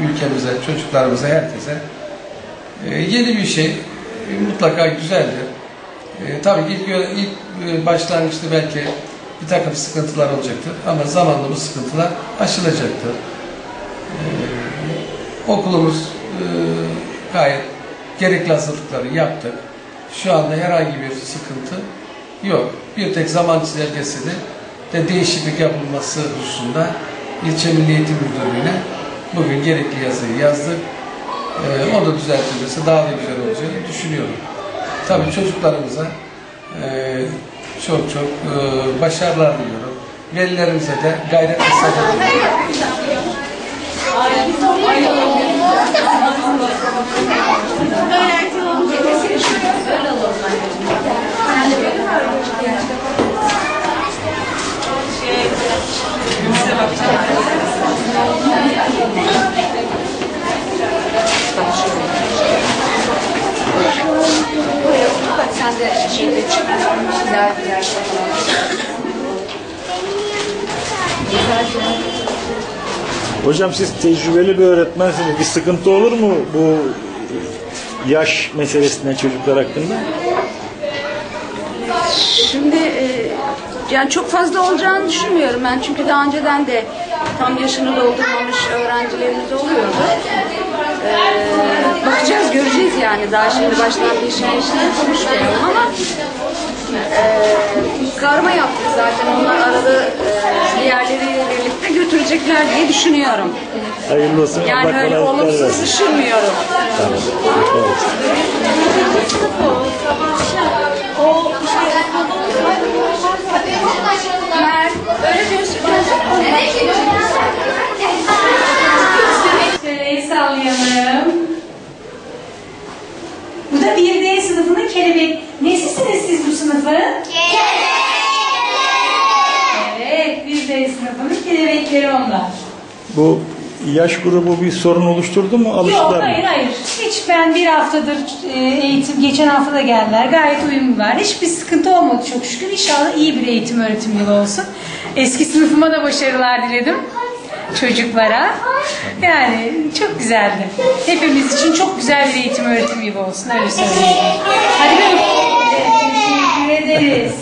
ülkemize, çocuklarımıza, herkese. E, yeni bir şey, e, mutlaka güzeldir. E, tabii ilk, ilk başlangıçta belki bir takım sıkıntılar olacaktır ama zamanla bu sıkıntılar aşılacaktır. E, okulumuz e, gayet gerekli hazırlıkları yaptık. Şu anda herhangi bir sıkıntı yok. Bir tek zaman çizelgesi de, de değişiklik yapılması hususunda İlçe Milli Eğitim Müdürlüğü'ne bugün gerekli yazıyı yazdık. Ee, o da düzeltilirse daha da güzel olacağını düşünüyorum. Tabii çocuklarımıza e, çok çok e, başarılar diliyorum. Velilerimize de gayret ve sabır diliyorum. Bak sen de şeyde çık. Güzel güzel. Hocam siz tecrübeli bir öğretmensiniz. Bir sıkıntı olur mu bu yaş meselesinden çocuklar hakkında? Şimdi e, yani çok fazla olacağını düşünmüyorum ben çünkü daha önceden de tam yaşını doldurmamış öğrencilerimiz oluyordu. E, bakacağız göreceğiz yani daha şimdi baştan bir şey işte konuşmayalım ama e, karma yaptık zaten onlar arada e, diğerleriyle birlikte götürecekler diye düşünüyorum. Hayırlı olsun. Yani Allah öyle kolaylıklar olumsuz versin. düşünmüyorum. Tamam. Evet. Mert, öyle diyorsun. Sallayalım. Bu da 1D sınıfının kelebek. Nesisiniz siz bu sınıfın? Evet, 1D sınıfının kelebekleri onlar. Bu yaş grubu bir sorun oluşturdu mu? Yok, Alıştılar mı? hayır hayır. Hiç ben bir haftadır e, eğitim, geçen hafta da geldiler. Gayet uyumlular. Hiçbir sıkıntı olmadı çok şükür. İnşallah iyi bir eğitim öğretim yılı olsun. Eski sınıfıma da başarılar diledim çocuklara. Yani çok güzeldi. Hepimiz için çok güzel bir eğitim öğretim yılı olsun. Öyle söyleyeyim. Hadi bakalım. Teşekkür ederiz.